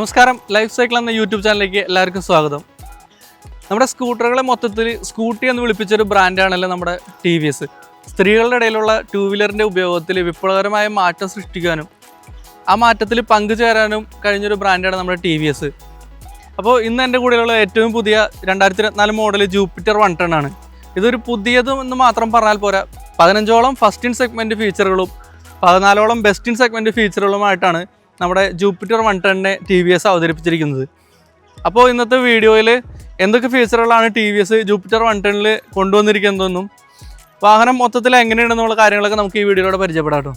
നമസ്കാരം life cycle എന്ന YouTube ചാനലിലേക്ക് എല്ലാവർക്കും സ്വാഗതം. നമ്മുടെ സ്കൂട്ടറുകളെ മൊത്തത്തിൽ സ്കൂട്ടി എന്ന് വിളിപ്പിച്ചൊരു ബ്രാൻഡാണല്ലോ നമ്മുടെ ടി വി എസ് സ്ത്രീകളുടെ ഇടയിലുള്ള ടു വീലറിന്റെ ഉപയോഗത്തിൽ വിപ്ലവകരമായ മാറ്റം സൃഷ്ടിക്കാനും ആ മാറ്റത്തിൽ പങ്കുചേരാനും കഴിഞ്ഞൊരു ബ്രാൻഡാണ് നമ്മുടെ ടി വി എസ് അപ്പോൾ ഇന്ന് എന്റെ കൂടെയുള്ള ഏറ്റവും പുതിയ രണ്ടായിരത്തി ഇരുപത്തിനാല് മോഡൽ ജൂപ്പിറ്റർ വൺ ടൺ ആണ്. ഇതൊരു പുതിയതും എന്ന് മാത്രം പറഞ്ഞാൽ പോരാ പതിനഞ്ചോളം ഫസ്റ്റ് ഇൻ സെഗ്മെന്റ് ഫീച്ചറുകളും പതിനാലോളം ബെസ്റ്റ് ഇൻ സെഗ്മെന്റ് ഫീച്ചറുകളുമായിട്ടാണ് നമ്മുടെ ജൂപ്പിറ്റർ വൺ ടെണ്ണിനെ ടി വി എസ് അവതരിപ്പിച്ചിരിക്കുന്നത്. അപ്പോൾ ഇന്നത്തെ വീഡിയോയിൽ എന്തൊക്കെ ഫീച്ചറുകളാണ് T V S Jupiter one ടെണ്ണിൽ കൊണ്ടുവന്നിരിക്കുന്നതെന്നും വാഹനം മൊത്തത്തിൽ എങ്ങനെയുണ്ടെന്നുള്ള കാര്യങ്ങളൊക്കെ നമുക്ക് ഈ വീഡിയോയിലൂടെ പരിചയപ്പെടാം കേട്ടോ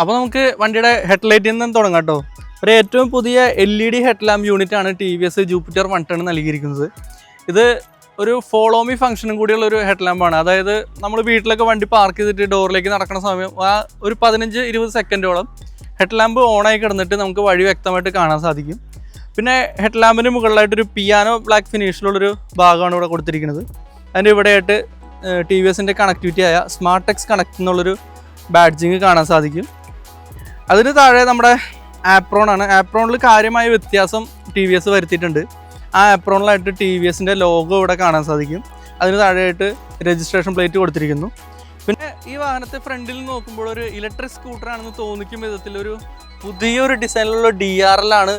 അപ്പോൾ നമുക്ക് വണ്ടിയുടെ ഹെഡ്ലൈറ്റിൽ നിന്ന് തുടങ്ങാം കേട്ടോ. ഒരു ഏറ്റവും പുതിയ L E D head lamp unit ആണ് T V S Jupiter one ten നൽകിയിരിക്കുന്നത്. ഇത് ഒരു ഫോളോ മീ ഫംഗ്ഷനും കൂടിയുള്ള ഒരു ഹെഡ് ആണ്. അതായത് നമ്മൾ വീട്ടിലൊക്കെ വണ്ടി പാർക്ക് ചെയ്തിട്ട് ഡോറിലേക്ക് നടക്കുന്ന സമയം ആ ഒരു പതിനഞ്ച് ഇരുപത് സെക്കൻഡോളം ഹെഡ് ലാമ്പ് ഓണായി കിടന്നിട്ട് നമുക്ക് വഴി വ്യക്തമായിട്ട് കാണാൻ സാധിക്കും. പിന്നെ ഹെഡ് ലാമ്പിന് മുകളിലായിട്ടൊരു പിയാനോ ബ്ലാക്ക് ഫിനിഷിലുള്ളൊരു ഭാഗമാണ് ഇവിടെ കൊടുത്തിരിക്കുന്നത്. അതിന്റെ ഇവിടെയായിട്ട് ടി വി എസിന്റെ കണക്ടിവിറ്റി ആയ സ്മാർട്ട് എക്സ് കണക്ട് എന്നുള്ളൊരു ബാഡ്ജിങ് കാണാൻ സാധിക്കും. അതിന് താഴെ നമ്മുടെ ആപ്രോൺ ആണ്. ആപ്രോണിൽ കാര്യമായ വ്യത്യാസം ടി വി എസ് വരുത്തിയിട്ടുണ്ട്. ആ ആപ്രോണിലായിട്ട് ടി വി എസിന്റെ ലോഗോ ഇവിടെ കാണാൻ സാധിക്കും. അതിന് താഴെയായിട്ട് രജിസ്ട്രേഷൻ പ്ലേറ്റ് കൊടുത്തിരിക്കുന്നു. പിന്നെ ഈ വാഹനത്തെ ഫ്രണ്ടിൽ നോക്കുമ്പോൾ ഒരു ഇലക്ട്രിക് സ്കൂട്ടറാണെന്ന് തോന്നിക്കും വിധത്തിൽ ഒരു പുതിയൊരു ഡിസൈനിലുള്ള ഡി ആർ എൽ ആണ്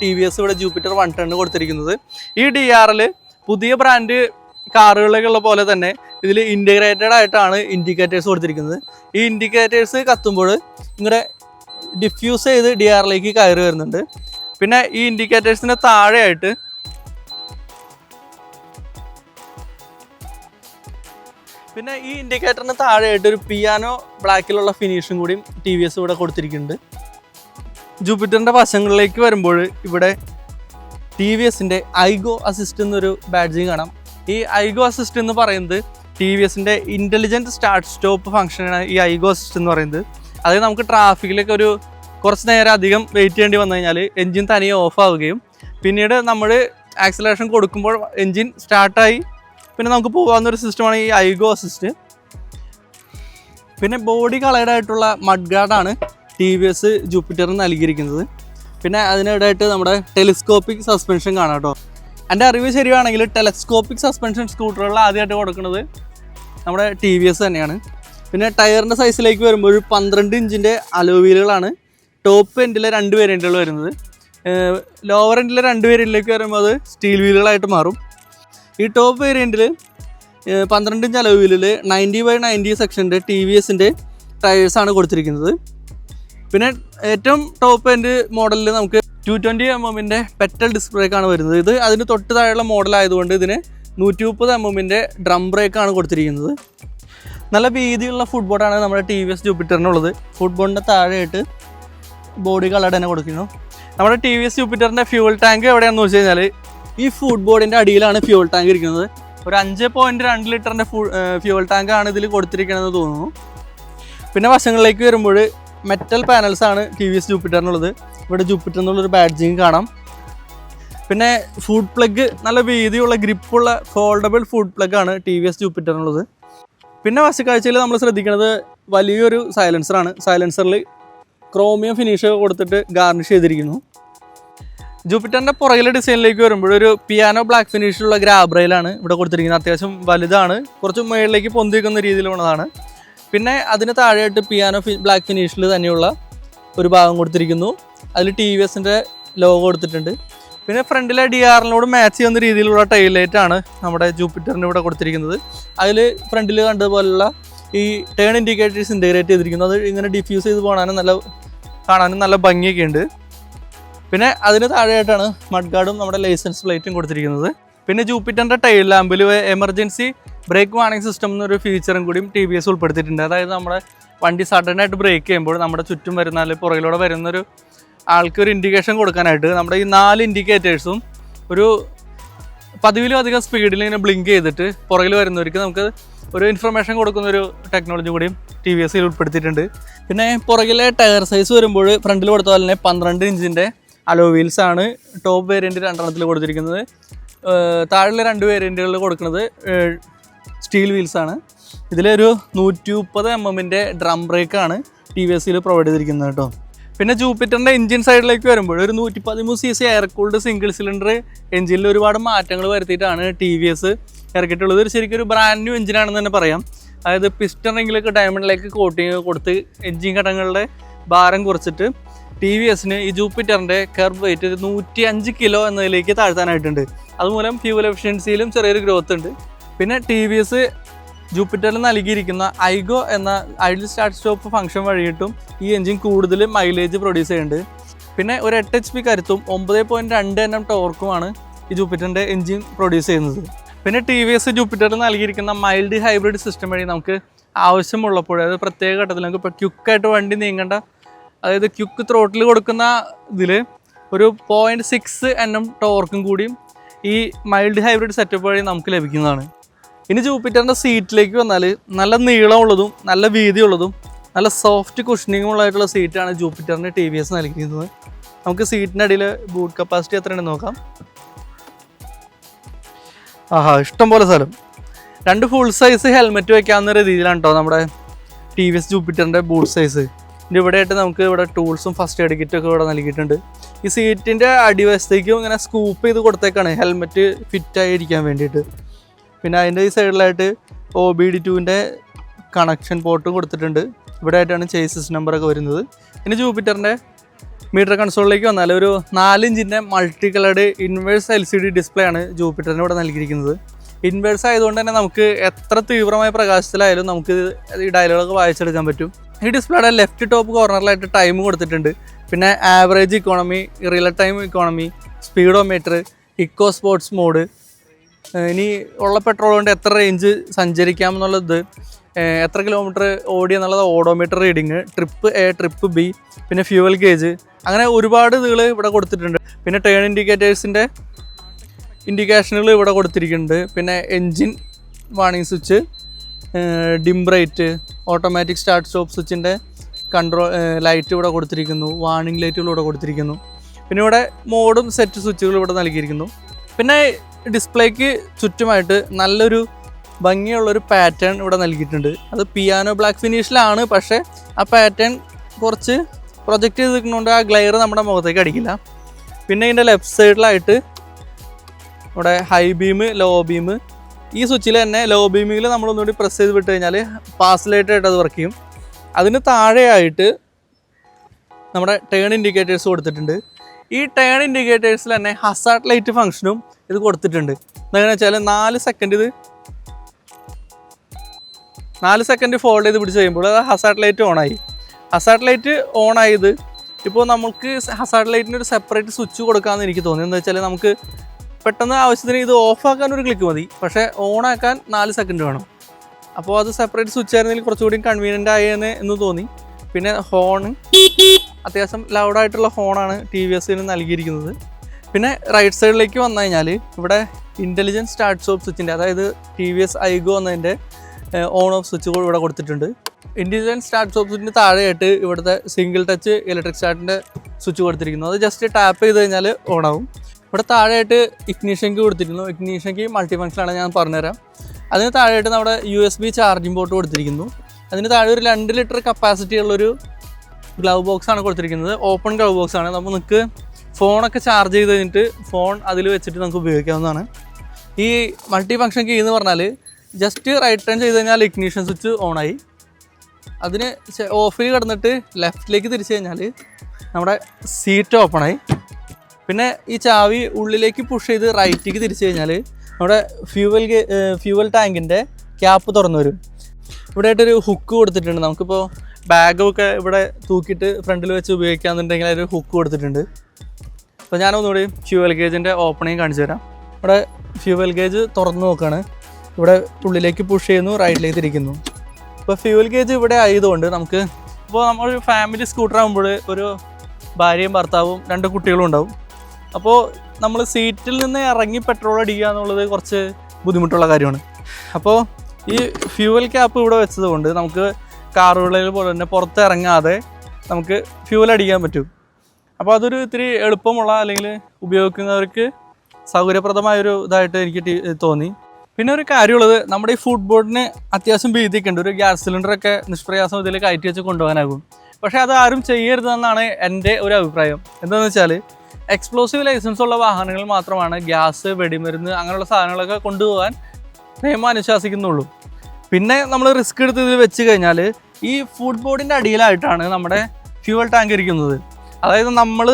ടി വി എസ് ഇവിടെ ജൂപ്പിറ്റർ വൺ ടെണ് കൊടുത്തിരിക്കുന്നത്. ഈ ഡി ആർ എൽ പുതിയ ബ്രാൻഡ് കാറുകളിലേക്കുള്ള പോലെ തന്നെ ഇതിൽ ഇന്റഗ്രേറ്റഡ് ആയിട്ടാണ് ഇൻഡിക്കേറ്റേഴ്സ് കൊടുത്തിരിക്കുന്നത്. ഈ ഇൻഡിക്കേറ്റേഴ്സ് കത്തുമ്പോൾ ഇങ്ങനെ ഡിഫ്യൂസ് ചെയ്ത് ഡി ആറിലേക്ക് കയറി വരുന്നുണ്ട്. പിന്നെ ഈ ഇൻഡിക്കേറ്റേഴ്സിന് താഴെയായിട്ട് പിന്നെ ഈ ഇൻഡിക്കേറ്ററിന് താഴെയായിട്ട് ഒരു പിയാനോ ബ്ലാക്കിലുള്ള ഫിനിഷും കൂടിയും ടി വി എസ് ഇവിടെ കൊടുത്തിരിക്കുന്നുണ്ട്. ജൂപ്പിറ്ററിന്റെ വശങ്ങളിലേക്ക് വരുമ്പോൾ ഇവിടെ ടി വി എസിന്റെ ഐഗോ അസിസ്റ്റ് എന്നൊരു ബാഡ്ജിങ് കാണാം. ഈ ഐഗോ അസിസ്റ്റ് എന്ന് പറയുന്നത് ടി വി എസിന്റെ ഇന്റലിജന്റ് സ്റ്റാർട്ട് സ്റ്റോപ്പ് ഫംഗ്ഷനാണ് ഈ ഐഗോ അസിസ്റ്റ് എന്ന് പറയുന്നത്. അതായത് നമുക്ക് ട്രാഫിക്കിലൊക്കെ ഒരു കുറച്ച് നേരം അധികം വെയിറ്റ് ചെയ്യേണ്ടി വന്നു കഴിഞ്ഞാൽ എൻജിൻ തനിയെ ഓഫ് ആവുകയും പിന്നീട് നമ്മൾ ആക്സലേഷൻ കൊടുക്കുമ്പോൾ എൻജിൻ സ്റ്റാർട്ടായി പിന്നെ നമുക്ക് പോകാവുന്നൊരു സിസ്റ്റമാണ് ഈ ഐഗോ അസിസ്റ്റ് പിന്നെ ബോഡി കളേഡായിട്ടുള്ള മഡ് ഗാർഡാണ് ടി വി എസ് ജൂപ്പിറ്ററിന് നൽകിയിരിക്കുന്നത്. പിന്നെ അതിനിടയിട്ട് നമ്മുടെ ടെലിസ്കോപ്പിക് സസ്പെൻഷൻ കാണാം കേട്ടോ. എന്റെ അറിവ് ശരിയാണെങ്കിൽ ടെലിസ്കോപ്പിക് സസ്പെൻഷൻ സ്കൂട്ടറുകൾ ആദ്യമായിട്ട് കൊടുക്കുന്നത്. നമ്മുടെ ടി വി എസ് തന്നെയാണ്. പിന്നെ ടയറിന്റെ സൈസിലേക്ക് വരുമ്പോൾ ഒരു പന്ത്രണ്ട് ഇഞ്ചിന്റെ അലോവീലുകളാണ് ടോപ്പ് എൻഡിലെ രണ്ട് വേരിയന്റുകൾ വരുന്നത്. ലോവർ എൻഡിലെ രണ്ട് വേരിയന്റിലേക്ക് വരുമ്പോൾ അത് സ്റ്റീൽ വീലുകളായിട്ട് മാറും. ഈ ടോപ്പ് വേരിയന്റിൽ പന്ത്രണ്ട് ഇഞ്ച് അലോവീലിൽ നയന്റി ബൈ നയന്റി സെക്ഷന്റെ ടി വി എസിന്റെ ടയേഴ്സാണ് കൊടുത്തിരിക്കുന്നത്. പിന്നെ ഏറ്റവും ടോപ്പ് എൻഡ് മോഡലിൽ നമുക്ക് ടു ട്വന്റി എം എമ്മിന്റെ പെറ്റൽ ഡിസ്ക് വരുന്നത്. ഇത് അതിന് തൊട്ട് താഴെയുള്ള മോഡലായതുകൊണ്ട് ഇതിന് നൂറ്റി മുപ്പത് എം എമ്മിന്റെ ഡ്രം ബ്രേക്കാണ് കൊടുത്തിരിക്കുന്നത്. നല്ല വീതിയുള്ള ഫുട്ബോർഡാണ് നമ്മുടെ ടി വി എസ് ജൂപ്പിറ്ററിനുള്ളത്. ഫുട്ബോളിന്റെ താഴെയായിട്ട് ബോഡി കളർ തന്നെ കൊടുക്കുന്നു. നമ്മുടെ ടി വി എസ് ജൂപ്പിറ്ററിന്റെ ഫ്യൂൾ ടാങ്ക് എവിടെയാണെന്ന് വെച്ച് കഴിഞ്ഞാൽ ഈ ഫുഡ് ബോർഡിന്റെ അടിയിലാണ് ഫ്യൂൾ ടാങ്ക് ഇരിക്കുന്നത്. ഒരു അഞ്ച് പോയിന്റ് രണ്ട് ലിറ്ററിന്റെ ഫു ഫ്യൂൾ ടാങ്കാണ് ഇതിൽ കൊടുത്തിരിക്കണമെന്ന് തോന്നുന്നു. പിന്നെ വശങ്ങളിലേക്ക് വരുമ്പോൾ മെറ്റൽ പാനൽസ് ആണ് ടി വി എസ് ജൂപ്പിറ്ററിനുള്ളത്. ഇവിടെ ജൂപ്പിറ്റർ എന്നുള്ളൊരു ബാഡ്ജിങ് കാണാം. പിന്നെ ഫുഡ് പ്ലഗ് നല്ല വീതിയുള്ള ഗ്രിപ്പുള്ള ഫോൾഡബിൾ ഫുഡ് പ്ലഗ് ആണ് ടി വി എസ് ജൂപ്പിറ്ററിനുള്ളത്. പിന്നെ വശക്കാഴ്ചയിൽ നമ്മൾ ശ്രദ്ധിക്കുന്നത് വലിയൊരു സൈലൻസറാണ് സൈലൻസറിൽ ക്രോമിയം ഫിനിഷ് കൊടുത്തിട്ട് ഗാർണിഷ് ചെയ്തിരിക്കുന്നു. ജൂപ്പിറ്ററിന്റെ പുറകിലെ ഡിസൈനിലേക്ക് വരുമ്പോൾ ഒരു പിയാനോ ബ്ലാക്ക് ഫിനിഷിലുള്ള ഗ്രാബ്രയിലാണ് ഇവിടെ കൊടുത്തിരിക്കുന്നത്. അത്യാവശ്യം വലുതാണ്. കുറച്ച് മുകളിലേക്ക് പൊന്തി നിൽക്കുന്ന രീതിയിലുള്ളതാണ് പിന്നെ അതിന് താഴെയായിട്ട് പിയാനോ ബ്ലാക്ക് ഫിനിഷിൽ തന്നെയുള്ള ഒരു ഭാഗം കൊടുത്തിരിക്കുന്നു. അതിൽ ടി വി എസിന്റെ ലോഗോ കൊടുത്തിട്ടുണ്ട്. പിന്നെ ഫ്രണ്ടിലെ ഡി ആറിനോട് മാച്ച് ചെയ്യുന്ന രീതിയിലുള്ള ടൈൽ ലൈറ്റ് ആണ് നമ്മുടെ ജൂപ്പിറ്ററിന് ഇവിടെ കൊടുത്തിരിക്കുന്നത്. അതിൽ ഫ്രണ്ടിൽ കണ്ടതുപോലുള്ള ഈ ടേൺ ഇൻഡിക്കേറ്റേഴ്സ് ഇന്റഗ്രേറ്റ് ചെയ്തിരിക്കുന്നു. അത് ഇങ്ങനെ ഡിഫ്യൂസ് ചെയ്ത് പോകാനും നല്ല കാണാനും നല്ല ഭംഗിയൊക്കെ ഉണ്ട്. പിന്നെ അതിന് താഴെയായിട്ടാണ് മഡ് ഗാർഡും നമ്മുടെ ലൈസൻസ് പ്ലേറ്റും കൊടുത്തിരിക്കുന്നത്. പിന്നെ ജൂപ്പിറ്ററിന്റെ ടൈൽ ലാമ്പിൽ എമർജൻസി ബ്രേക്ക് വാണിംഗ് സിസ്റ്റം എന്നൊരു ഫീച്ചറും കൂടിയും ടി വി എസ് ഉൾപ്പെടുത്തിയിട്ടുണ്ട്. അതായത് നമ്മുടെ വണ്ടി സഡനായിട്ട് ബ്രേക്ക് ചെയ്യുമ്പോൾ നമ്മുടെ ചുറ്റും വരുന്ന അല്ലെങ്കിൽ പുറകിലൂടെ വരുന്നൊരു ആൾക്ക് ഒരു ഇൻഡിക്കേഷൻ കൊടുക്കാനായിട്ട് നമ്മുടെ ഈ നാല് ഇൻഡിക്കേറ്റേഴ്സും ഒരു പതിവിലും അധികം സ്പീഡിൽ ഇങ്ങനെ ബ്ലിങ്ക് ചെയ്തിട്ട് പുറകിൽ വരുന്നവർക്ക് നമുക്ക് ഒരു ഇൻഫർമേഷൻ കൊടുക്കുന്ന ഒരു ടെക്നോളജി കൂടിയും ടി വി എസിൽ ഉൾപ്പെടുത്തിയിട്ടുണ്ട്. പിന്നെ പുറകിലെ ടയർ സൈസ് വരുമ്പോൾ ഫ്രണ്ടിൽ കൊടുത്ത പോലെ തന്നെ പന്ത്രണ്ട് ഇഞ്ചിന്റെ അലോ വീൽസ് ആണ് ടോപ്പ് വേരിയന്റ് രണ്ടെണ്ണത്തിൽ കൊടുത്തിരിക്കുന്നത്. താഴെ രണ്ട് വേരിയന്റുകളിൽ കൊടുക്കുന്നത് സ്റ്റീൽ വീൽസ് ആണ്. ഇതിലൊരു നൂറ്റി മുപ്പത് എം എമ്മിന്റെ ഡ്രം ബ്രേക്കാണ് ടി വി എസിൽ പ്രൊവൈഡ് ചെയ്തിരിക്കുന്നത് കേട്ടോ. പിന്നെ ജൂപ്പിറ്ററിന്റെ എഞ്ചിൻ സൈഡിലേക്ക് വരുമ്പോൾ ഒരു നൂറ്റി പതിമൂന്ന് C C air cooled single cylinder എഞ്ചിനിൽ ഒരുപാട് മാറ്റങ്ങൾ വരുത്തിയിട്ടാണ് ടി വി എസ് ഇറക്കിയിട്ടുള്ളത്. ഒരു ശരിക്കും ഒരു ബ്രാൻഡ് ന്യൂ എഞ്ചിനാണെന്ന് തന്നെ പറയാം. അതായത് പിസ്റ്റൺ റിങ്ങിലേക്ക് ഡയമണ്ടിലേക്ക് കോട്ടിങ് കൊടുത്ത് എഞ്ചിൻ ഘടകങ്ങളുടെ ഭാരം കുറച്ചിട്ട് ടി വി എസിന് ഈ ജൂപ്പിറ്ററിന്റെ കർബ് വെയിറ്റ് നൂറ്റി അഞ്ച് കിലോ എന്നതിലേക്ക് താഴ്ത്താനായിട്ടുണ്ട്. അതുമൂലം ഫ്യൂവൽ എഫിഷ്യൻസിയിലും ചെറിയൊരു ഗ്രോത്ത് ഉണ്ട്. പിന്നെ ടി വി എസ് ജൂപ്പിറ്ററിൽ നൽകിയിരിക്കുന്ന ഐഗോ എന്ന ഐഡിൽ സ്റ്റാർട്ട് സ്റ്റോപ്പ് ഫംഗ്ഷൻ വഴിയിട്ടും ഈ എഞ്ചിൻ കൂടുതൽ മൈലേജ് പ്രൊഡ്യൂസ് ചെയ്യുന്നുണ്ട്. പിന്നെ ഒരു എട്ട് എച്ച് പി കരുത്തും ഒമ്പത് പോയിന്റ് രണ്ട് എൻ എം ടോർക്കുമാണ് ഈ ജൂപ്പിറ്ററിന്റെ എഞ്ചിൻ പ്രൊഡ്യൂസ് ചെയ്യുന്നത്. പിന്നെ ടി വി എസ് ജൂപ്പിറ്ററിൽ നൽകിയിരിക്കുന്ന മൈൽഡ് ഹൈബ്രിഡ് സിസ്റ്റം വഴി നമുക്ക് ആവശ്യമുള്ളപ്പോൾ അതായത് പ്രത്യേക ഘട്ടത്തിൽ നമുക്ക് ക്യുക്കായിട്ട് വണ്ടി നീങ്ങേണ്ട അതായത് ക്യുക്ക് ത്രോട്ടിൽ കൊടുക്കുന്ന ഇതിൽ ഒരു പോയിന്റ് സിക്സ് എൻ എം ടോർക്കും കൂടിയും ഈ മൈൽഡ് ഹൈബ്രിഡ് സെറ്റപ്പ് വഴി നമുക്ക് ലഭിക്കുന്നതാണ്. ഇനി ജൂപ്പിറ്ററിന്റെ സീറ്റിലേക്ക് വന്നാൽ നല്ല നീളമുള്ളതും നല്ല വീതിയുള്ളതും നല്ല സോഫ്റ്റ് കുഷനിങ്ങും ഉള്ളതായിട്ടുള്ള സീറ്റാണ് ജൂപ്പിറ്ററിന്റെ ടി വി എസ് നൽകിയിരുന്നത് നമുക്ക് സീറ്റിന്റെ അടിയിൽ ബൂട്ട് കപ്പാസിറ്റി എത്രയുണ്ടെന്ന് നോക്കാം. ആഹാ ഇഷ്ടം പോലെ സ്ഥലം. രണ്ട് ഫുൾ സൈസ് ഹെൽമെറ്റ് വെക്കാവുന്ന രീതിയിലാണ് കേട്ടോ നമ്മുടെ ടി വി എസ് ജൂപ്പിറ്ററിന്റെ ബൂട്ട് സൈസ് ഇതിന്റെ ഇവിടെയായിട്ട് നമുക്ക് ഇവിടെ ടൂൾസും ഫസ്റ്റ് എയ്ഡ് കിറ്റൊക്കെ ഇവിടെ നൽകിയിട്ടുണ്ട്. ഈ സീറ്റിന്റെ അടിവശത്തേക്കും ഇങ്ങനെ സ്കൂപ്പ് ചെയ്ത് കൊടുത്തേക്കാണ് ഹെൽമെറ്റ് ഫിറ്റായി ഇരിക്കാൻ വേണ്ടിയിട്ട്. പിന്നെ അതിന്റെ ഈ സൈഡിലായിട്ട് ഒ ബി ഡി ടുവിന്റെ കണക്ഷൻ പോർട്ടും കൊടുത്തിട്ടുണ്ട്. ഇവിടെ ആയിട്ടാണ് ചേസസ് നമ്പറൊക്കെ വരുന്നത്. ഇനി ജൂപ്പിറ്ററിന്റെ മീറ്റർ കൺസോളിലേക്ക് വന്നാൽ ഒരു നാലിഞ്ചിന്റെ multi coloured inverse L C D display ആണ് ജൂപ്പിറ്ററിന് ഇവിടെ നൽകിയിരിക്കുന്നത്. ഇൻവേഴ്സ് ആയതുകൊണ്ട് തന്നെ നമുക്ക് എത്ര തീവ്രമായ പ്രകാശത്തിലായാലും നമുക്ക് ഈ ഡയലോഗൊക്കെ വായിച്ചെടുക്കാൻ പറ്റും. ഈ ഡിസ്പ്ലേയുടെ ലെഫ്റ്റ് ടോപ്പ് കോർണറിലായിട്ട് ടൈം കൊടുത്തിട്ടുണ്ട്. പിന്നെ average economy real time economy speedometer eco sports mode ഇനി ഉള്ള പെട്രോൾ കൊണ്ട് എത്ര റേഞ്ച് സഞ്ചരിക്കാം എന്നുള്ളത് എത്ര കിലോമീറ്റർ ഓടി എന്നുള്ളത് odometer reading trip A trip B പിന്നെ ഫ്യൂവൽ ഗേജ് അങ്ങനെ ഒരുപാട് ഇതുകൾ ഇവിടെ കൊടുത്തിട്ടുണ്ട്. പിന്നെ ടേൺ ഇൻഡിക്കേറ്റേഴ്സിന്റെ ഇൻഡിക്കേഷനുകൾ ഇവിടെ കൊടുത്തിരിക്കുന്നുണ്ട്. പിന്നെ engine warning switch dim bright automatic start stop സ്വിച്ചിന്റെ control light ഇവിടെ കൊടുത്തിരിക്കുന്നു. വാണിംഗ് ലൈറ്റുകൾ ഇവിടെ കൊടുത്തിരിക്കുന്നു. പിന്നെ ഇവിടെ മോഡും സെറ്റ് സ്വിച്ചുകളും ഇവിടെ നൽകിയിരിക്കുന്നു. പിന്നെ ഡിസ്പ്ലേക്ക് ചുറ്റുമായിട്ട് നല്ലൊരു ഭംഗിയുള്ളൊരു പാറ്റേൺ ഇവിടെ നൽകിയിട്ടുണ്ട്. അത് പിയാനോ ബ്ലാക്ക് ഫിനിഷിലാണ് പക്ഷേ ആ പാറ്റേൺ കുറച്ച് പ്രൊജക്റ്റ് ചെയ്ത് നിൽക്കുന്നതുകൊണ്ട് ആ ഗ്ലെയർ നമ്മുടെ മുഖത്തേക്ക് അടിക്കില്ല. പിന്നെ ഇതിന്റെ ലെഫ്റ്റ് സൈഡിലായിട്ട് ഇവിടെ ഹൈ ബീം ലോ ബീം. ഈ സ്വിച്ചിൽ തന്നെ ലോ ബീമിൽ നമ്മളൊന്നുകൂടി പ്രസ് ചെയ്ത് വിട്ട് കഴിഞ്ഞാൽ പാസ് അത് വർക്ക് ചെയ്യും. അതിന് താഴെയായിട്ട് നമ്മുടെ ടേൺ ഇൻഡിക്കേറ്റേഴ്സ് കൊടുത്തിട്ടുണ്ട്. ഈ ടേൺ ഇൻഡിക്കേറ്റേഴ്സിൽ തന്നെ ഹസാർട്ട് ലൈറ്റ് ഫംഗ്ഷനും ഇത് കൊടുത്തിട്ടുണ്ട്. എന്താണെന്ന് വെച്ചാൽ നാല് സെക്കൻഡ് ഇത് നാല് സെക്കൻഡ് ഫോൾഡ് ചെയ്ത് പിടിച്ച് കഴിയുമ്പോൾ അത് ഹസാർട്ട് ലൈറ്റ് ഓണായി ഹസാർട്ട് ലൈറ്റ് ഓൺ ആയത് ഇപ്പോൾ നമുക്ക് ഹസാർട്ട് ലൈറ്റിന് ഒരു സെപ്പറേറ്റ് സ്വിച്ച് കൊടുക്കാമെന്ന് എനിക്ക് തോന്നി. എന്താ വെച്ചാൽ നമുക്ക് പെട്ടെന്ന് ആവശ്യത്തിന് ഇത് ഓഫാക്കാൻ ഒരു ക്ലിക്ക് മതി. പക്ഷേ ഓണാക്കാൻ നാല് സെക്കൻഡ് വേണം. അപ്പോൾ അത് സെപ്പറേറ്റ് സ്വിച്ച് ആയിരുന്നെങ്കിൽ കുറച്ചുകൂടി കൺവീനിയന്റ് ആയെന്ന് എന്ന് തോന്നി. പിന്നെ ഹോൺ അത്യാവശ്യം ലൗഡായിട്ടുള്ള ഹോണാണ് ടി വി എസിന് നൽകിയിരിക്കുന്നത്. പിന്നെ റൈറ്റ് സൈഡിലേക്ക് വന്നു കഴിഞ്ഞാൽ ഇവിടെ ഇന്റലിജൻസ് സ്റ്റാർട്ട് സ്റ്റോപ്പ് സ്വിച്ചിന്റെ അതായത് ടി വി എസ് ഐഗോ എന്നതിന്റെ ഓൺ ഓഫ് സ്വിച്ച് ഇവിടെ കൊടുത്തിട്ടുണ്ട്. ഇന്റലിജൻസ് സ്റ്റാർട്ട് സ്റ്റോപ്പ് സ്വിച്ചിന്റെ താഴെയായിട്ട് ഇവിടുത്തെ സിംഗിൾ ടച്ച് ഇലക്ട്രിക് സ്റ്റാർട്ടിന്റെ സ്വിച്ച് കൊടുത്തിരിക്കുന്നു. അത് ജസ്റ്റ് ടാപ്പ് ചെയ്ത് കഴിഞ്ഞാൽ ഓണാവും ഇവിടെ താഴെയായിട്ട് ഇഗ്നീഷൻക്ക് കൊടുത്തിരിക്കുന്നു. ഇഗ്നീഷൻക്ക് മൾട്ടി ഫംഗ്ഷനാണ് ഞാൻ പറഞ്ഞുതരാം. അതിന് താഴെയായിട്ട് നമ്മുടെ U S B charging port കൊടുത്തിരിക്കുന്നു. അതിന് താഴെ ഒരു രണ്ട് ലിറ്റർ കപ്പാസിറ്റി ഉള്ളൊരു ഗ്ലൗ ബോക്സ് ആണ് കൊടുത്തിരിക്കുന്നത്. ഓപ്പൺ ഗ്ലൗ ബോക്സ് ആണ്. അപ്പോൾ നിങ്ങൾക്ക് ഫോണൊക്കെ ചാർജ് ചെയ്ത് കഴിഞ്ഞിട്ട് ഫോൺ അതിൽ വെച്ചിട്ട് നമുക്ക് ഉപയോഗിക്കാവുന്നതാണ്. ഈ മൾട്ടി ഫംഗ്ഷൻ കീ എന്ന് പറഞ്ഞാൽ ജസ്റ്റ് റൈറ്റ് ടേൺ ചെയ്ത് കഴിഞ്ഞാൽ ഇഗ്നീഷൻ സ്വിച്ച് ഓണായി അതിന് ഓഫിൽ കിടന്നിട്ട് ലെഫ്റ്റിലേക്ക് തിരിച്ചു കഴിഞ്ഞാൽ നമ്മുടെ സീറ്റ് ഓപ്പണായി പിന്നെ ഈ ചാവി ഉള്ളിലേക്ക് പുഷ് ചെയ്ത് റൈറ്റിലേക്ക് തിരിച്ചു കഴിഞ്ഞാൽ നമ്മുടെ ഫ്യൂവൽ ഫ്യൂവൽ ടാങ്കിന്റെ ക്യാപ്പ് തുറന്നു വരും. ഇവിടെ ആയിട്ടൊരു ഹുക്ക് കൊടുത്തിട്ടുണ്ട്. നമുക്കിപ്പോൾ ബാഗൊക്കെ ഇവിടെ തൂക്കിയിട്ട് ഫ്രണ്ടിൽ വെച്ച് ഉപയോഗിക്കാന്നുണ്ടെങ്കിൽ അതിൽ ഹുക്ക് കൊടുത്തിട്ടുണ്ട്. അപ്പോൾ ഞാനൊന്നുകൂടി ഫ്യൂവൽ ഗേജിന്റെ ഓപ്പണിങ് കാണിച്ചു തരാം. ഇവിടെ ഫ്യൂവൽ ഗേജ് തുറന്നു നോക്കുകയാണ് ഇവിടെ ഉള്ളിലേക്ക് പുഷ് ചെയ്യുന്നു റൈറ്റിലേക്ക് തിരിക്കുന്നു. ഇപ്പോൾ ഫ്യൂവൽ ഗേജ് ഇവിടെ ആയതുകൊണ്ട് നമുക്ക് ഇപ്പോൾ നമ്മൾ ഫാമിലി സ്കൂട്ടർ ആകുമ്പോൾ ഒരു ഭാര്യയും ഭർത്താവും രണ്ട് കുട്ടികളും ഉണ്ടാവും. അപ്പോൾ നമ്മൾ സീറ്റിൽ നിന്ന് ഇറങ്ങി പെട്രോൾ അടിക്കുക എന്നുള്ളത് കുറച്ച് ബുദ്ധിമുട്ടുള്ള കാര്യമാണ്. അപ്പോൾ ഈ ഫ്യൂവൽ ക്യാപ്പ് ഇവിടെ വെച്ചത് കൊണ്ട് നമുക്ക് കാറുകളിൽ പോലെ തന്നെ പുറത്തിറങ്ങാതെ നമുക്ക് ഫ്യൂൽ അടിക്കാൻ പറ്റും. അപ്പോൾ അതൊരു ഇത്തിരി എളുപ്പമുള്ള അല്ലെങ്കിൽ ഉപയോഗിക്കുന്നവർക്ക് സൗകര്യപ്രദമായൊരു ഇതായിട്ട് എനിക്ക് തോന്നി. പിന്നെ ഒരു കാര്യമുള്ളത് നമ്മുടെ ഈ ഫുഡ് ബോർഡിന് അത്യാവശ്യം ഭീതിയൊക്കെ ഉണ്ട് ഒരു ഗ്യാസ് സിലിണ്ടറൊക്കെ നിഷ്പ്രയാസം ഇതിൽ കയറ്റി വെച്ച് കൊണ്ടുപോകാനാകും. പക്ഷേ അത് ആരും ചെയ്യരുതെന്നാണ് എന്റെ ഒരു അഭിപ്രായം. എന്താണെന്ന് വെച്ചാൽ എക്സ്പ്ലോസീവ് ലൈസൻസ് ഉള്ള വാഹനങ്ങൾ മാത്രമാണ് ഗ്യാസ് വെടിമരുന്ന് അങ്ങനെയുള്ള സാധനങ്ങളൊക്കെ കൊണ്ടുപോകാൻ നിയമം അനുശാസിക്കുന്നുള്ളൂ. പിന്നെ നമ്മൾ റിസ്ക് എടുത്ത് ഇതിൽ വെച്ച് കഴിഞ്ഞാൽ ഈ ഫുഡ് ബോർഡിന്റെ അടിയിലായിട്ടാണ് നമ്മുടെ ഫ്യൂവൽ ടാങ്ക് ഇരിക്കുന്നത്. അതായത് നമ്മൾ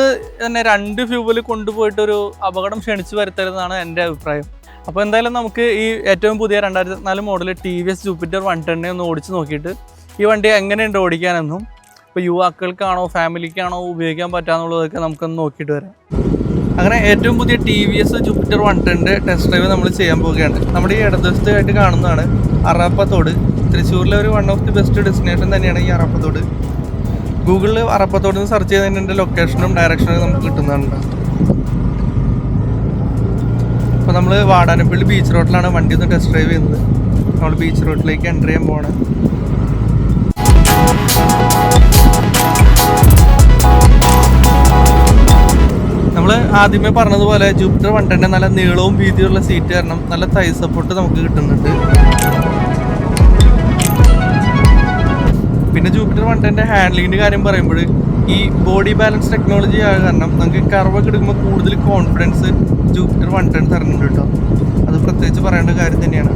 തന്നെ രണ്ട് ഫ്യൂവൽ കൊണ്ടുപോയിട്ടൊരു അപകടം ക്ഷണിച്ച് വരുത്തരുതെന്നാണ് എന്റെ അഭിപ്രായം. അപ്പോൾ എന്തായാലും നമുക്ക് ഈ ഏറ്റവും പുതിയ രണ്ടായിരത്തി നാല് model T V S Jupiter one ടെണ്ണി ഒന്ന് ഓടിച്ച് നോക്കിയിട്ട് ഈ വണ്ടി എങ്ങനെയുണ്ട് ഓടിക്കാനെന്നും ഇപ്പോൾ യുവാക്കൾക്കാണോ ഫാമിലിക്കാണോ ഉപയോഗിക്കാൻ പറ്റാന്നുള്ളതൊക്കെ നമുക്കൊന്ന് നോക്കിയിട്ട് വരാം. അങ്ങനെ ഏറ്റവും പുതിയ T V S Jupiter one ടെന്റെ test drive നമ്മൾ ചെയ്യാൻ പോവുകയാണ്. നമ്മുടെ ഈ ഇടതുവശത്തായിട്ട് കാണുന്നതാണ് അറാപ്പത്തോട്. തൃശ്ശൂരിലെ ഒരു one of the best destination തന്നെയാണ് ഈ അറാപ്പത്തോട്. ഗൂഗിളിൽ അറപ്പത്തോട് നിന്ന് സെർച്ച് ചെയ്ത് എന്റെ ലൊക്കേഷനും ഡയറക്ഷനും നമുക്ക് കിട്ടുന്നുണ്ട് അപ്പോൾ നമ്മൾ വാടാനപ്പള്ളി ബീച്ച് റോഡിലാണ് വണ്ടി ഒന്ന് ടെസ്റ്റ് ഡ്രൈവ് ചെയ്യുന്നത്. നമ്മൾ ബീച്ച് റോഡിലേക്ക് എന്റർ ചെയ്യാൻ പോവാണ്. നമ്മൾ ആദ്യമേ പറഞ്ഞതുപോലെ ജൂപ്പിറ്റർ വണ്ടിന്റെ നല്ല നീളവും വീതിയുള്ള സീറ്റ് കാരണം നല്ല തൈ സപ്പോർട്ട് നമുക്ക് കിട്ടുന്നുണ്ട്. പിന്നെ ജൂപ്പിറ്റർ വണ്ടിന്റെ ഹാൻഡ്ലിങ്ങിന്റെ കാര്യം പറയുമ്പോൾ ഈ ബോഡി ബാലൻസ് ടെക്നോളജി ആയ കാരണം നമുക്ക് കർവൊക്കെ എടുക്കുമ്പോൾ കൂടുതൽ കോൺഫിഡൻസ് ജൂപ്പിറ്റർ വൺ ടെൻ തരുന്നുണ്ട് കേട്ടോ അത് പ്രത്യേകിച്ച് പറയേണ്ട കാര്യം തന്നെയാണ്.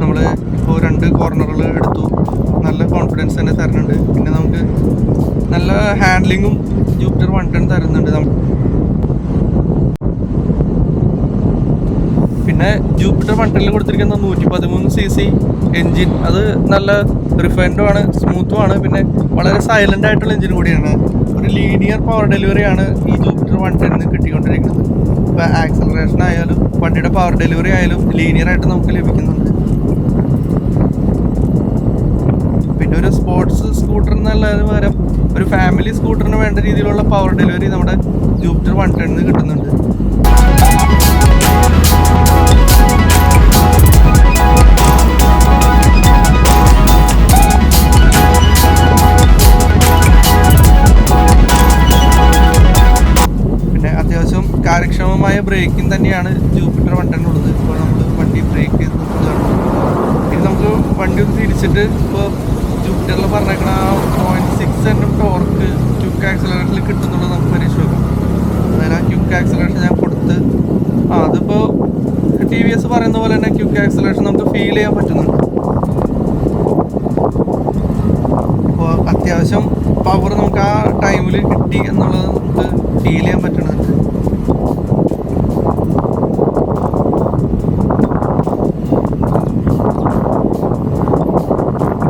നമ്മൾ ഇപ്പോൾ രണ്ട് കോർണറുകൾ എടുത്തു. നല്ല കോൺഫിഡൻസ് തന്നെ തരുന്നുണ്ട്. പിന്നെ നമുക്ക് നല്ല ഹാൻഡ്ലിങ്ങും ജൂപ്പിറ്റർ വൺ ടെൻ തരുന്നുണ്ട് പിന്നെ ജൂപ്പിറ്റർ വണ്ടലിൽ കൊടുത്തിരിക്കുന്ന നൂറ്റി പതിമൂന്ന് സി സി എൻജിൻ അത് നല്ല റിഫൈൻഡും ആണ് സ്മൂത്തും ആണ്. പിന്നെ വളരെ സൈലന്റ് ആയിട്ടുള്ള എൻജിൻ കൂടിയാണ്. ഒരു ലീനിയർ പവർ ഡെലിവറി ആണ് ഈ ജൂപ്പിറ്റർ വൺ ടെന്നിൽ കിട്ടിക്കൊണ്ടിരിക്കുന്നത്. ഇപ്പോൾ ആക്സലറേഷൻ ആയാലും വണ്ടിയുടെ പവർ ഡെലിവറി ആയാലും ലീനിയർ ആയിട്ട് നമുക്ക് ലഭിക്കുന്നുണ്ട്. പിന്നെ ഒരു സ്പോർട്സ് സ്കൂട്ടർ എന്നുള്ളത് പകരം ഒരു ഫാമിലി സ്കൂട്ടറിന് വേണ്ട രീതിയിലുള്ള പവർ ഡെലിവറി നമ്മുടെ ജൂപ്റ്റർ വൺ ടെന്നിന് കിട്ടുന്നുണ്ട്. കാര്യക്ഷമമായ ബ്രേക്കിംഗ് തന്നെയാണ് ജൂപ്പിറ്റർ വണ്ടിനുള്ളത് ഇപ്പോൾ നമ്മൾ വണ്ടി ബ്രേക്ക് ചെയ്ത് നിർത്തുകയാണ് ഇനി നമുക്ക് വണ്ടി ഒന്ന് തിരിച്ചിട്ട് ഇപ്പോൾ ജൂപ്പിറ്ററിൽ പറഞ്ഞേക്കണ ആ എണ്ണം ടോർക്ക് ക്യുക്ക് ആക്സലറേഷനിൽ കിട്ടുന്നുള്ളത് നമുക്ക് പരീക്ഷിക്കാം അതായത് ആ ക്യുക്ക് ആക്സലറേഷൻ ഞാൻ കൊടുത്ത് ആ അതിപ്പോൾ ടി വി എസ് പറയുന്ന പോലെ തന്നെ ക്യുക്ക് ആക്സലറേഷൻ നമുക്ക് ഫീൽ ചെയ്യാൻ പറ്റുന്നുണ്ട്. അപ്പോൾ അത്യാവശ്യം പവർ നമുക്ക് ആ ടൈമിൽ കിട്ടി എന്നുള്ളത് നമുക്ക് ഫീൽ ചെയ്യാൻ പറ്റുന്നുണ്ട്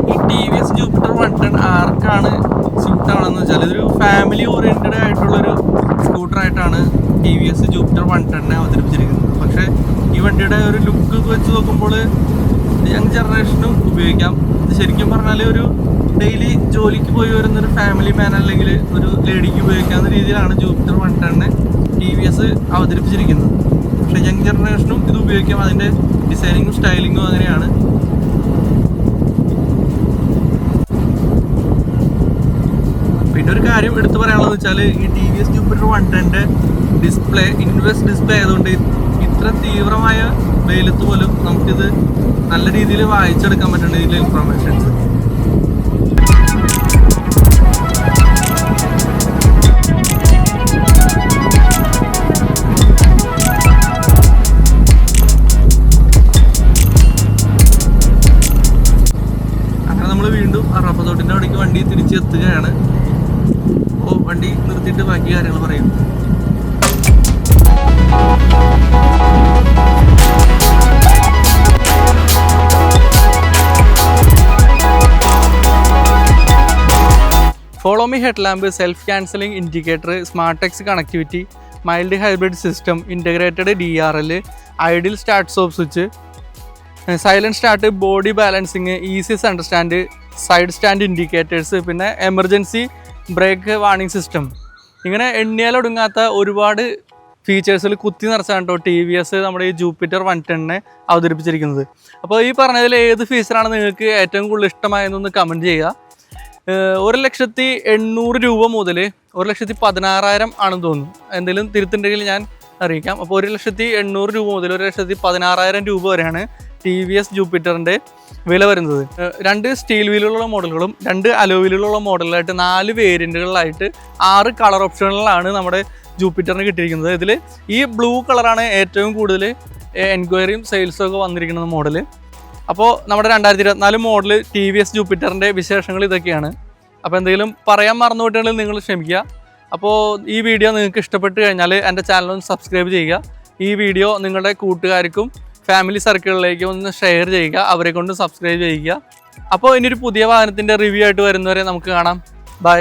ഈ T V S Jupiter one ten ആർക്കാണ് സ്യൂട്ട് ആണെന്ന് വെച്ചാൽ ഇതൊരു ഫാമിലി ഓറിയന്റഡ് ആയിട്ടുള്ളൊരു സ്കൂട്ടറായിട്ടാണ് T V S Jupiter one ടെണ്ണെ അവതരിപ്പിച്ചിരിക്കുന്നത് പക്ഷേ ഈ വണ്ടിയുടെ ഒരു ലുക്ക് വെച്ച് നോക്കുമ്പോൾ യങ് ജനറേഷനും ഉപയോഗിക്കാം. ഇത് ശരിക്കും പറഞ്ഞാൽ ഒരു ഡെയിലി ജോലിക്ക് പോയി വരുന്ന ഒരു ഫാമിലി മാൻ അല്ലെങ്കിൽ ഒരു ലേഡിക്ക് ഉപയോഗിക്കാവുന്ന രീതിയിലാണ് ജൂപ്പിറ്റർ വൺ ടെണ്ണെ ടി വി എസ് അവതരിപ്പിച്ചിരിക്കുന്നത്. പക്ഷേ യങ് ജനറേഷനും ഇത് ഉപയോഗിക്കാം. അതിന്റെ ഡിസൈനിങ്ങും സ്റ്റൈലിങ്ങും അങ്ങനെയാണ്. പിന്നെ ഒരു കാര്യം എടുത്തു പറയാനുള്ളത് വെച്ചാൽ ഈ T V S Jupiter one ടെന്റെ display invest display ആയതുകൊണ്ട് ഇത്ര തീവ്രമായ വെയിലത്ത് പോലും നമുക്കിത് നല്ല രീതിയിൽ വായിച്ചെടുക്കാൻ പറ്റുന്നുണ്ട് ഇതിലെ ഇൻഫർമേഷൻസ് വീണ്ടും അവിടേക്ക് വണ്ടി തിരിച്ചെത്തുകയാണ് അപ്പോൾ വണ്ടി നിർത്തിയിട്ട് ബാക്കി കാര്യങ്ങൾ പറയും. Head lamp self cancelling indicator smart text connectivity mild hybrid system integrated D R L ideal start stop switch silent start body balancing easy understand side stand indicators പിന്നെ എമർജൻസി ബ്രേക്ക് വാർണിംഗ് സിസ്റ്റം ഇങ്ങനെ എണ്ണിയാലൊടുങ്ങാത്ത ഒരുപാട് ഫീച്ചേഴ്സിൽ കുത്തി നിറച്ചാണ് കേട്ടോ T V S നമ്മുടെ ഈ Jupiter one ടെണ്ണിനെ അവതരിപ്പിച്ചിരിക്കുന്നത്. അപ്പോൾ ഈ പറഞ്ഞതിൽ ഏത് ഫീച്ചറാണ് നിങ്ങൾക്ക് ഏറ്റവും കൂടുതൽ ഇഷ്ടമായതെന്നൊന്ന് കമന്റ് ചെയ്യുക. ഒരു ലക്ഷത്തി എണ്ണൂറ് രൂപ മുതൽ ഒരു ലക്ഷത്തി പതിനാറായിരം ആണെന്ന് തോന്നുന്നു. എന്തെങ്കിലും തിരുത്തുണ്ടെങ്കിൽ ഞാൻ അറിയിക്കാം. അപ്പോൾ ഒരു ലക്ഷത്തി എണ്ണൂറ് രൂപ മുതൽ ഒരു ലക്ഷത്തി പതിനാറായിരം രൂപ വരെയാണ് ടി വി എസ് ജൂപ്പിറ്ററിന്റെ വില വരുന്നത്. രണ്ട് സ്റ്റീൽ വീലുകളുള്ള മോഡലുകളും രണ്ട് അലോ വീലുകളുള്ള മോഡലായിട്ട് നാല് വേരിയന്റുകളിലായിട്ട് ആറ് കളർ ഓപ്ഷനുകളാണ് നമ്മുടെ ജൂപ്പിറ്ററിന് കിട്ടിയിരിക്കുന്നത്. ഇതിൽ ഈ ബ്ലൂ കളറാണ് ഏറ്റവും കൂടുതൽ എൻക്വയറിയും സെയിൽസും ഒക്കെ വന്നിരിക്കുന്ന മോഡൽ അപ്പോൾ നമ്മുടെ രണ്ടായിരത്തി ഇരുപത്തിനാല് മോഡൽ ടി വി എസ് ജൂപ്പിറ്ററിന്റെ വിശേഷങ്ങൾ ഇതൊക്കെയാണ്. അപ്പോൾ എന്തെങ്കിലും പറയാൻ മറന്നുപോയിട്ടുണ്ടെങ്കിൽ നിങ്ങൾ ക്ഷമിക്കുക. അപ്പോൾ ഈ വീഡിയോ നിങ്ങൾക്ക് ഇഷ്ടപ്പെട്ട് കഴിഞ്ഞാൽ എന്റെ ചാനൽ ഒന്ന് സബ്സ്ക്രൈബ് ചെയ്യുക. ഈ വീഡിയോ നിങ്ങളുടെ കൂട്ടുകാർക്കും ഫാമിലി സർക്കിളിലേക്കും ഒന്ന് ഷെയർ ചെയ്യുക. അവരെ കൊണ്ട് സബ്സ്ക്രൈബ് ചെയ്യുക. അപ്പോൾ ഇനിയൊരു പുതിയ വാഹനത്തിന്റെ റിവ്യൂ ആയിട്ട് വരുന്നവരെ നമുക്ക് കാണാം. ബൈ